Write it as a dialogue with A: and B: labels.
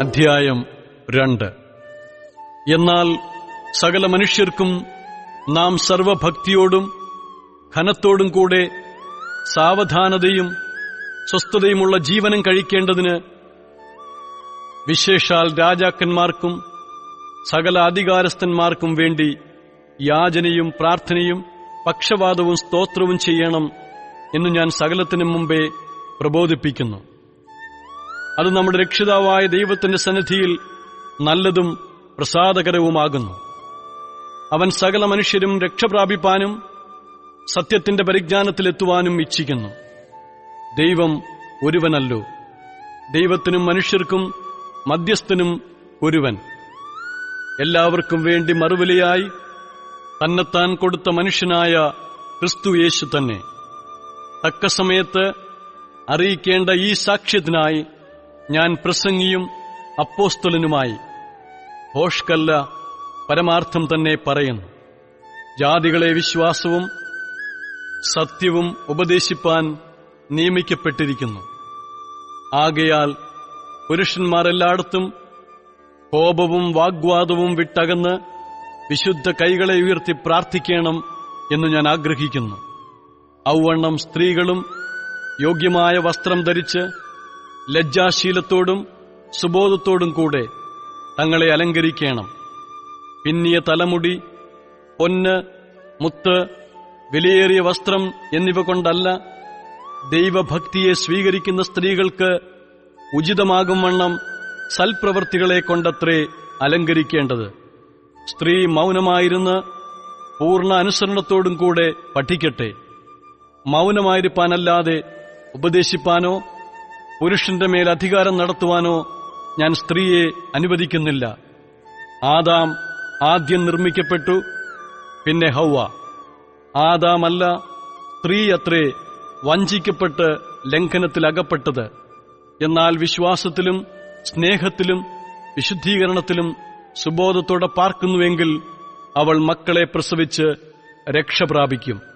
A: അധ്യായം രണ്ട്. എന്നാൽ സകല മനുഷ്യർക്കും നാം സർവഭക്തിയോടും ഘനത്തോടും കൂടെ സാവധാനതയും സ്വസ്ഥതയുമുള്ള ജീവനം കഴിക്കേണ്ടതിന് വിശേഷാൽ രാജാക്കന്മാർക്കും സകല അധികാരസ്ഥന്മാർക്കും വേണ്ടി യാചനയും പ്രാർത്ഥനയും പക്ഷവാദവും സ്തോത്രവും ചെയ്യണം എന്ന് ഞാൻ സകലത്തിനും മുമ്പേ പ്രബോധിപ്പിക്കുന്നു. അത് നമ്മുടെ രക്ഷിതാവായ ദൈവത്തിന്റെ സന്നിധിയിൽ നല്ലതും പ്രസാദകരവുമാകുന്നു. അവൻ സകല മനുഷ്യരും രക്ഷപ്രാപിപ്പാനും സത്യത്തിന്റെ പരിജ്ഞാനത്തിലെത്തുവാനും ഇച്ഛിക്കുന്നു. ദൈവം ഒരുവനല്ലോ. ദൈവത്തിനും മനുഷ്യർക്കും മധ്യസ്ഥനും ഒരുവൻ. എല്ലാവർക്കും വേണ്ടി മറുവിലയായി തന്നെത്താൻ കൊടുത്ത മനുഷ്യനായ ക്രിസ്തു യേശു തന്നെ. തക്ക സമയത്ത് അറിയിക്കേണ്ട ഈ സാക്ഷ്യത്തിനായി ഞാൻ പ്രസംഗിയും അപ്പോസ്തലനുമായി. ഹോഷ്കല്ല പരമാർത്ഥം തന്നെ പറയുന്നു. ജാതികളെ വിശ്വാസവും സത്യവും ഉപദേശിപ്പാൻ നിയമിക്കപ്പെട്ടിരിക്കുന്നു. ആകയാൽ പുരുഷന്മാരെല്ലായിടത്തും കോപവും വാഗ്വാദവും വിട്ടകന്ന് വിശുദ്ധ കൈകളെ ഉയർത്തി പ്രാർത്ഥിക്കണം എന്ന് ഞാൻ ആഗ്രഹിക്കുന്നു. ഔവണ്ണം സ്ത്രീകളും യോഗ്യമായ വസ്ത്രം ധരിച്ച് ലജ്ജാശീലത്തോടും സുബോധത്തോടും കൂടെ തങ്ങളെ അലങ്കരിക്കണം. പിന്നിയ തലമുടി പൊന്ന് മുത്ത് വിലയേറിയ വസ്ത്രം എന്നിവ കൊണ്ടല്ല ദൈവഭക്തിയെ സ്വീകരിക്കുന്ന സ്ത്രീകൾക്ക് ഉചിതമാകും വണ്ണം സൽപ്രവൃത്തികളെ കൊണ്ടത്രേ അലങ്കരിക്കേണ്ടത്. സ്ത്രീ മൗനമായിരുന്ന് പൂർണ അനുസരണത്തോടും കൂടെ പഠിക്കട്ടെ. മൗനമായിരിക്കാനല്ലാതെ ഉപദേശിപ്പാനോ പുരുഷന്റെ മേൽ അധികാരം നടത്തുവാനോ ഞാൻ സ്ത്രീയെ അനുവദിക്കുന്നില്ല. ആദാം ആദ്യം നിർമ്മിക്കപ്പെട്ടു പിന്നെ ഹൗവ. ആദാമല്ല സ്ത്രീ അത്രേ വഞ്ചിക്കപ്പെട്ട് ലംഘനത്തിലകപ്പെട്ടത്. എന്നാൽ വിശ്വാസത്തിലും സ്നേഹത്തിലും വിശുദ്ധീകരണത്തിലും സുബോധത്തോടെ പാർക്കുന്നുവെങ്കിൽ അവൾ മക്കളെ പ്രസവിച്ച് രക്ഷ പ്രാപിക്കും